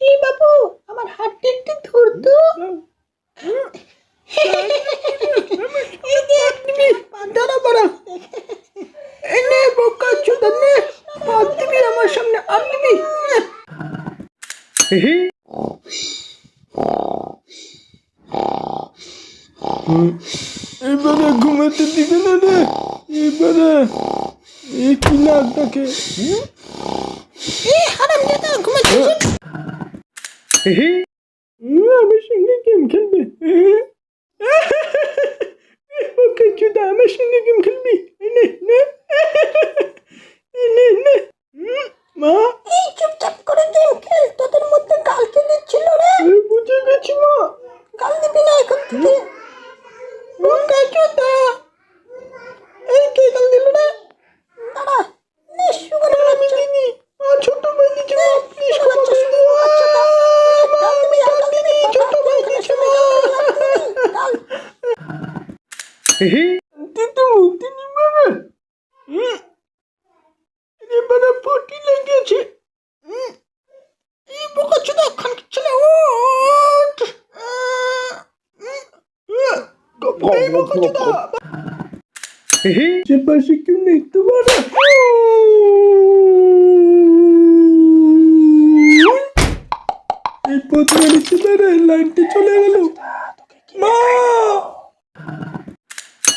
এই বাবু আমার হাতটা একটু হাত দিবি আমার সামনে দিবি। এবারে ঘুমাতে দিবে না রে। এবারে এ কি নাক ডাকে আমার সঙ্গে গেম খেলবে। ওকে চুদা আমার সঙ্গে গেম খেলবি? নে নে। নে নে। মা। এই চুপচাপ করে গেম খেল তোদের মধ্যে গাল দিচ্ছিল রে। বুঝে গেছি মা। গাল দিবি না এখন থেকে বোকা চোদা এই কে গাল দিল রে দাঁড়া নিঃসু করে আমি দিনি মা ছোট ভাই দিচ্ছে মা প্লিজ ক্ষমা বাচ্চা করে দিও শুধু মা। গাল দিবি আর গাল দিবি ছোট ভাই দিচ্ছে মা দিতে মুক্তি নিবে না হুম। এবারে পটি লেগেছে। এই বোকা চোদা খান ছেলে ওঠ। এই বোকা চোদা। সে পাশে কেউ নেই তোমার? এই পথ চলে গেল। মা!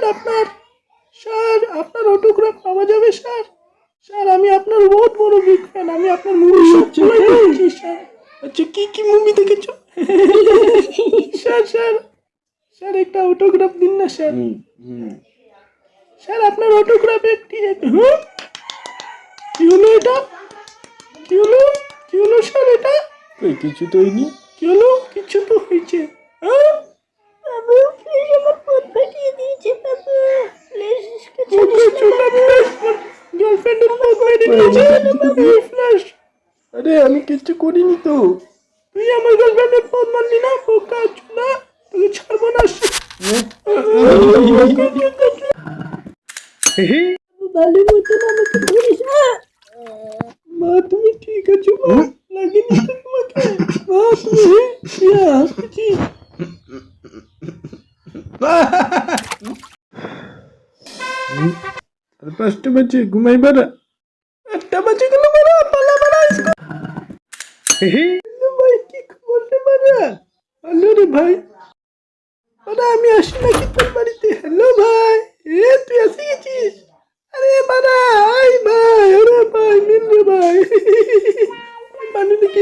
স্যার আপনার স্যার আপনার অটোগ্রাফ পাওয়া যাবে স্যার। স্যার আমি আপনার বহুত বড় বিগ ফ্যান আমি আপনার মুভি সবসময় দেখছি স্যার। আচ্ছা কি কি মুভি দেখেছ? স্যার স্যার স্যার একটা অটোগ্রাফ দিন না স্যার। স্যার আপনার অটোগ্রাফ একটি? কি হলো এটা? কি হলো? কি হলো স্যার এটা? কিছু তো হয়নি? কি হলো? কিছু তো হয়েছে। হ্যাঁ বাবু প্লিজ আমার পথ পাঠিয়ে দিয়েছে বাবু প্লিজ ওকে চুলা ফ্ল্যাশ গার্লফ্রেন্ডের পথ মেরে দিয়েছে এই ফ্ল্যাশ আরে আমি কিচ্ছু করিনি তো। তুই আমার গার্লফ্রেন্ডের পথ মারলি না বোকা চুলা তোকে ছাড়বো না ভালো মতন আমাকে ধরিস না। মা তুমি ঠিক আছো মা? লাগেনি তোমাকে? মা তুমি হাসছি আর পাঁচটা বাজে, ঘুমাই বারা একটা বাজে গেল বারা পালা বারা ভাই, কি খবর রে বারা হ্যালো রে ভাই। আমি আসি নাকি তোর বাড়িতে? হ্যালো ভাই। এ, তুই আসি গেছিস? আরে বারা আই ভাই, আরে ভাই ভাই। বানুনি কি